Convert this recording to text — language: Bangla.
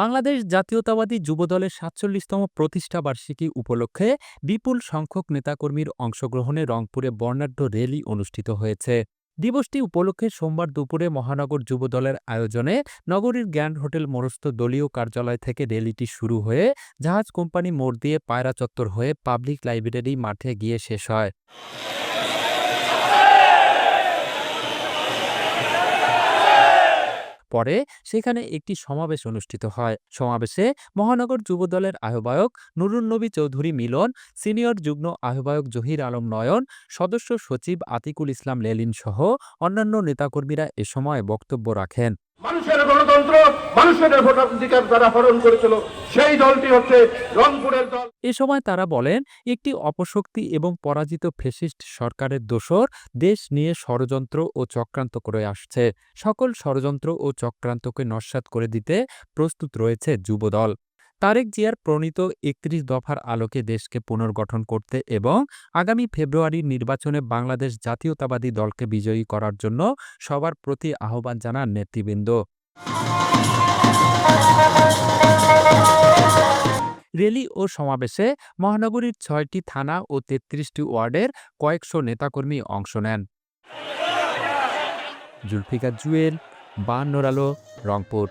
বাংলাদেশ জাতীয়তাবাদী যুবদলের সাতচল্লিশতম প্রতিষ্ঠা বার্ষিকী উপলক্ষে বিপুল সংখ্যক নেতাকর্মীর অংশগ্রহণে রংপুরে বর্ণাঢ্য র্যালি অনুষ্ঠিত হয়েছে। দিবসটি উপলক্ষে সোমবার দুপুরে মহানগর যুবদলের আয়োজনে নগরীর গ্র্যান্ড হোটেল মোরস্ত দলীয় কার্যালয় থেকে র্যালিটি শুরু হয়ে জাহাজ কোম্পানি মোড় দিয়ে পায়রা চত্বর হয়ে পাবলিক লাইব্রেরি মাঠে গিয়ে শেষ হয়। পরে সেখানে একটি সমাবেশ অনুষ্ঠিত হয়। সমাবেশে মহানগর যুবদলের আহ্বায়ক নুরুন্নবী চৌধুরী মিলন, সিনিয়র যুগ্ম আহ্বায়ক জহির আলম নয়ন, সদস্য সচিব আতিকুল ইসলাম লেলিন সহ অন্যান্য নেতাকর্মীরা এ সময় বক্তব্য রাখেন। মানুষের গণতন্ত্র মানুষের ভোটাধিকার যারা হরণ করেছিল, সেই দলটি হচ্ছে রংপুরের দল। এ সময় তারা বলেন, একটি অপশক্তি এবং পরাজিত ফেসিস্ট সরকারের দোসর দেশ নিয়ে ষড়যন্ত্র ও চক্রান্ত করে আসছে। সকল ষড়যন্ত্র ও চক্রান্তকে নস্যাৎ করে দিতে প্রস্তুত রয়েছে যুবদল। তারেক জিয়ার প্রণীত একত্রিশ দফার আলোকে দেশকে পুনর্গঠন করতে এবং আগামী ফেব্রুয়ারির নির্বাচনে বাংলাদেশ জাতীয়তাবাদী দলকে বিজয়ী করার জন্য সবার প্রতি আহ্বান জানান নেতৃবৃন্দ। র্যালি ও সমাবেশে মহানগরীর ছয়টি থানা ও তেত্রিশটি ওয়ার্ডের কয়েকশো নেতাকর্মী অংশ নেন। জুলফিকার জুয়েল, বান্নর নোরালো রংপুর।